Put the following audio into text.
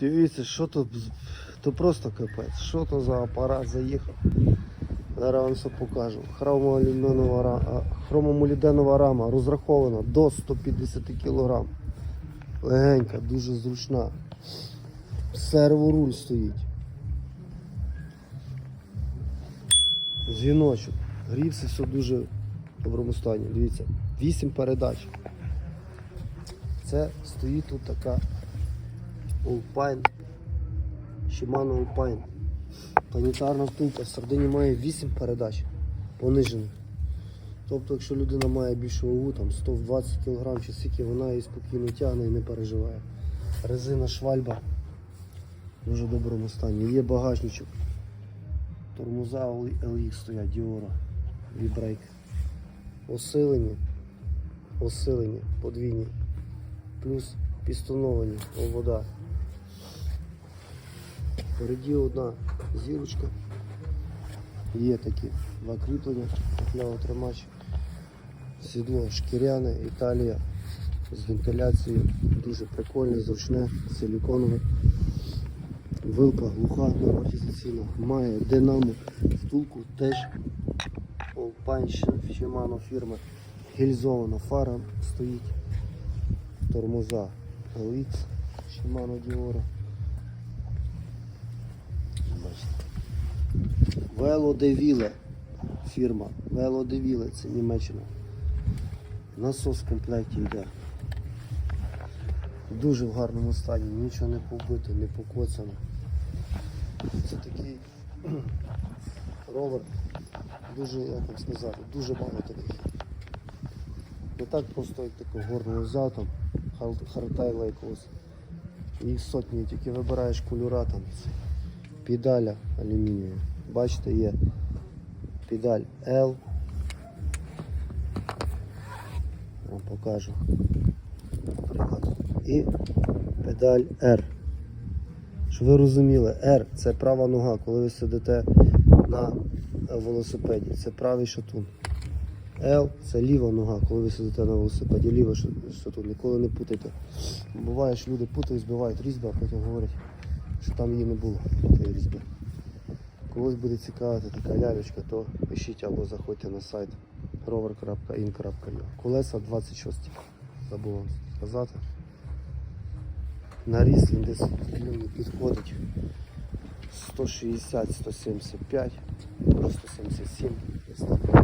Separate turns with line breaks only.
Дивіться, що то, то просто капець. Що то за апарат заїхав. Зараз вам все покажу. Хромомоліденова рама розрахована до 150 кг. Легенька, дуже зручна. Серворуль стоїть. Дзвіночок. Грівся все дуже в доброму стані. Дивіться, 8 передач. Це стоїть тут така Alpine. Shimano Alpine. Планетарна втулка. В сардині має 8 передач понижених. Тобто, якщо людина має більшу вагу, там 120 кг чи скільки, вона її спокійно тягне і не переживає. Резина швальба в дуже доброму стані. Є багажничок. Тормоза LX стоять Diora. V-брейк. Осилені. Осилені, подвійні. Плюс пістоновані, вода. Впереді одна зірочка. Є такі два кріплення, тримач. Сідло шкіряне, Італія з вентиляцією. Дуже прикольне, зручне, силіконове. Вилка глуха, амортизаційна. Має динамо втулку теж Alpine Shimano фірми. Гільзована фара стоїть. Тормоза LX Shimano Diora. Бачите. Вело де Віле фірма. Вело де Віле, це Німеччина. Насос в комплекті йде. Дуже в гарному стані, нічого не побито, не покоцано. Це такий ровер, дуже, як вам сказати, дуже мало таких. Не так просто, як такого горного взяв там, хар- хардтайла якогось. Їх сотні, тільки вибираєш кольора там. Педаля алюмінієва. Бачите, є педаль L. Вам покажу. І педаль R. Щоб ви розуміли, R це права нога, коли ви сидите на велосипеді. Це правий шатун. L це ліва нога, коли ви сидите на велосипеді, ліва шатун. Ніколи не путайте. Буває, що люди путають, збивають різьби, а потім говорять, що там її не було, тієї різьби. Когось буде цікавити така лялечка, то пишіть або заходьте на сайт rover.in.ua. Колеса 26. Забув вам сказати. Наріз він десь підходить 160-175, просто 77. десь так.